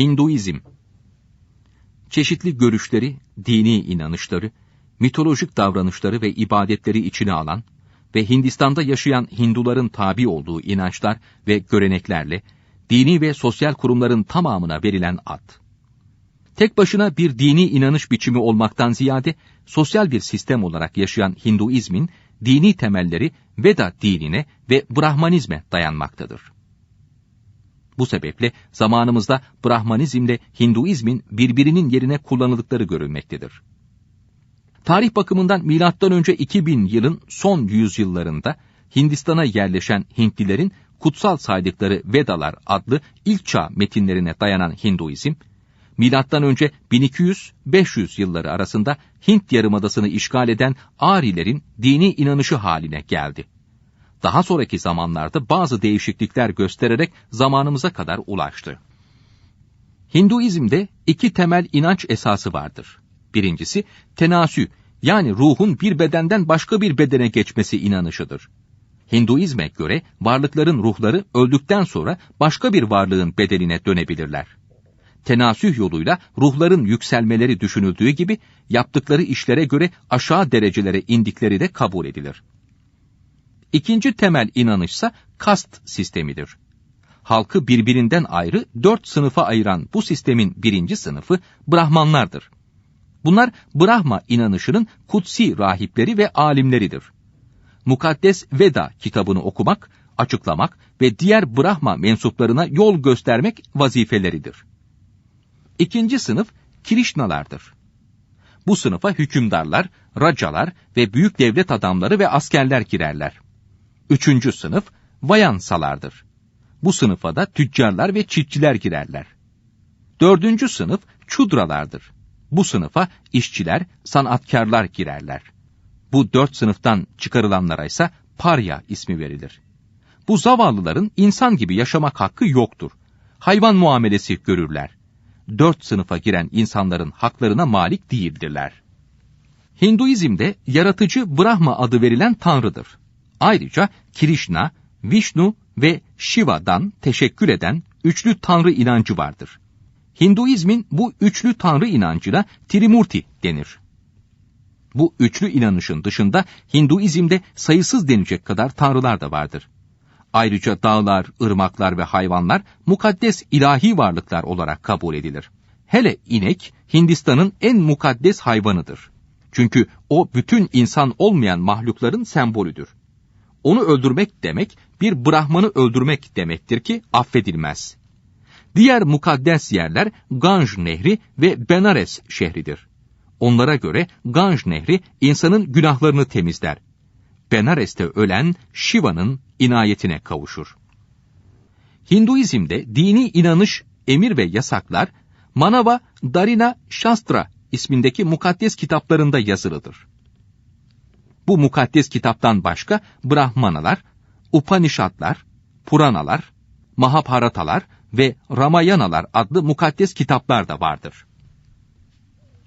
Hinduizm Çeşitli görüşleri, dini inanışları, mitolojik davranışları ve ibadetleri içine alan ve Hindistan'da yaşayan Hinduların tabi olduğu inançlar ve göreneklerle dini ve sosyal kurumların tamamına verilen ad. Tek başına bir dini inanış biçimi olmaktan ziyade sosyal bir sistem olarak yaşayan Hinduizmin dini temelleri Veda dinine ve Brahmanizme dayanmaktadır. Bu sebeple zamanımızda Brahmanizmle Hinduizmin birbirinin yerine kullanıldıkları görülmektedir. Tarih bakımından önce 2000 yılın son yüzyıllarında Hindistan'a yerleşen Hintlilerin kutsal saydıkları Vedalar adlı ilk çağ metinlerine dayanan Hinduizm, milattan önce 1200-500 yılları arasında Hint yarımadasını işgal eden Arilerin dini inanışı haline geldi. Daha sonraki zamanlarda bazı değişiklikler göstererek zamanımıza kadar ulaştı. Hinduizmde iki temel inanç esası vardır. Birincisi tenasü yani ruhun bir bedenden başka bir bedene geçmesi inanışıdır. Hinduizme göre varlıkların ruhları öldükten sonra başka bir varlığın bedenine dönebilirler. Tenasüh yoluyla ruhların yükselmeleri düşünüldüğü gibi yaptıkları işlere göre aşağı derecelere indikleri de kabul edilir. İkinci temel inanışsa kast sistemidir. Halkı birbirinden ayrı dört sınıfa ayıran bu sistemin birinci sınıfı Brahmanlardır. Bunlar Brahma inanışının kutsi rahipleri ve alimleridir. Mukaddes Veda kitabını okumak, açıklamak ve diğer Brahma mensuplarına yol göstermek vazifeleridir. İkinci sınıf Kirişnalardır. Bu sınıfa hükümdarlar, racalar ve büyük devlet adamları ve askerler girerler. Üçüncü sınıf Vayansalardır. Bu sınıfa da tüccarlar ve çiftçiler girerler. Dördüncü sınıf Çudralardır. Bu sınıfa işçiler, sanatkarlar girerler. Bu dört sınıftan çıkarılanlara ise parya ismi verilir. Bu zavallıların insan gibi yaşamak hakkı yoktur. Hayvan muamelesi görürler. Dört sınıfa giren insanların haklarına malik değildirler. Hinduizmde yaratıcı Brahma adı verilen tanrıdır. Ayrıca Krishna, Vishnu ve Shiva'dan teşekkür eden üçlü tanrı inancı vardır. Hinduizmin bu üçlü tanrı inancına Trimurti denir. Bu üçlü inanışın dışında Hinduizmde sayısız denecek kadar tanrılar da vardır. Ayrıca dağlar, ırmaklar ve hayvanlar mukaddes ilahi varlıklar olarak kabul edilir. Hele inek Hindistan'ın en mukaddes hayvanıdır. Çünkü o bütün insan olmayan mahlukların sembolüdür. Onu öldürmek demek bir Brahman'ı öldürmek demektir ki affedilmez. Diğer mukaddes yerler Ganj Nehri ve Benares şehridir. Onlara göre Ganj Nehri insanın günahlarını temizler. Benares'te ölen Shiva'nın inayetine kavuşur. Hinduizmde dini inanış, emir ve yasaklar Manava Darina Shastra ismindeki mukaddes kitaplarında yazılıdır. Bu mukaddes kitaptan başka Brahmanalar, Upanishadlar, Puranalar, Mahabharatalar ve Ramayanalar adlı mukaddes kitaplar da vardır.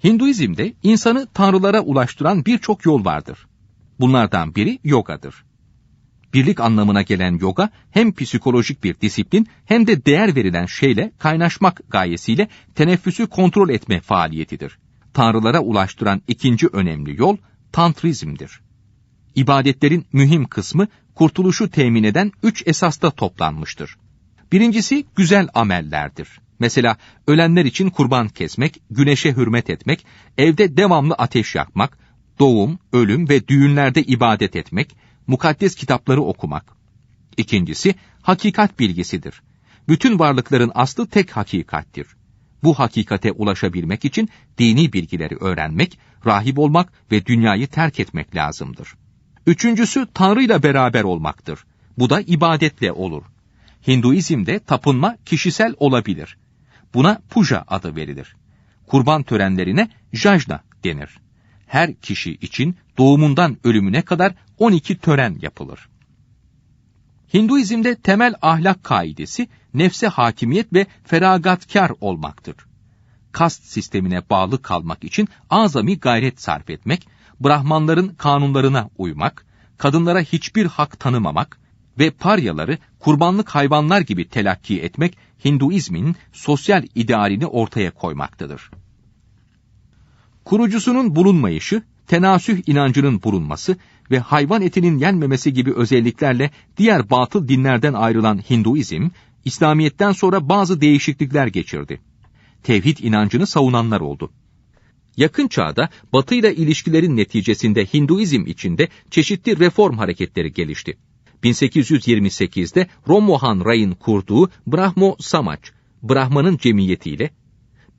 Hinduizm'de insanı tanrılara ulaştıran birçok yol vardır. Bunlardan biri yogadır. Birlik anlamına gelen yoga hem psikolojik bir disiplin hem de değer verilen şeyle kaynaşmak gayesiyle teneffüsü kontrol etme faaliyetidir. Tanrılara ulaştıran ikinci önemli yol tantrizmdir. İbadetlerin mühim kısmı kurtuluşu temin eden üç esasta toplanmıştır. Birincisi güzel amellerdir. Mesela ölenler için kurban kesmek, güneşe hürmet etmek, evde devamlı ateş yakmak, doğum, ölüm ve düğünlerde ibadet etmek, mukaddes kitapları okumak. İkincisi hakikat bilgisidir. Bütün varlıkların aslı tek hakikattir. Bu hakikate ulaşabilmek için dini bilgileri öğrenmek, rahip olmak ve dünyayı terk etmek lazımdır. Üçüncüsü Tanrı ile beraber olmaktır. Bu da ibadetle olur. Hinduizmde tapınma kişisel olabilir. Buna puja adı verilir. Kurban törenlerine jajna denir. Her kişi için doğumundan ölümüne kadar 12 tören yapılır. Hinduizmde temel ahlak kaidesi nefse hakimiyet ve feragatkar olmaktır. Kast sistemine bağlı kalmak için azami gayret sarf etmek, Brahmanların kanunlarına uymak, kadınlara hiçbir hak tanımamak, ve paryaları kurbanlık hayvanlar gibi telakki etmek Hinduizmin sosyal idealini ortaya koymaktadır. Kurucusunun bulunmayışı, tenasüh inancının bulunması ve hayvan etinin yenmemesi gibi özelliklerle diğer batıl dinlerden ayrılan Hinduizm, İslamiyet'ten sonra bazı değişiklikler geçirdi. Tevhid inancını savunanlar oldu. Yakın çağda Batı ile ilişkilerin neticesinde Hinduizm içinde çeşitli reform hareketleri gelişti. 1828'de Romohan Ray'ın kurduğu Brahmo Samaj, Brahman'ın cemiyetiyle,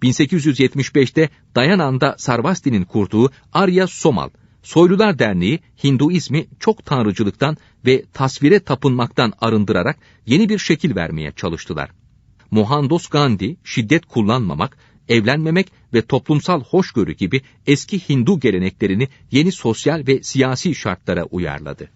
1875'te Dayananda Sarvasti'nin kurduğu Arya Somal, Soylular Derneği Hinduizmi çok tanrıcılıktan ve tasvire tapınmaktan arındırarak yeni bir şekil vermeye çalıştılar. Mohandos Gandhi şiddet kullanmamak, evlenmemek ve toplumsal hoşgörü gibi eski Hindu geleneklerini yeni sosyal ve siyasi şartlara uyarladı.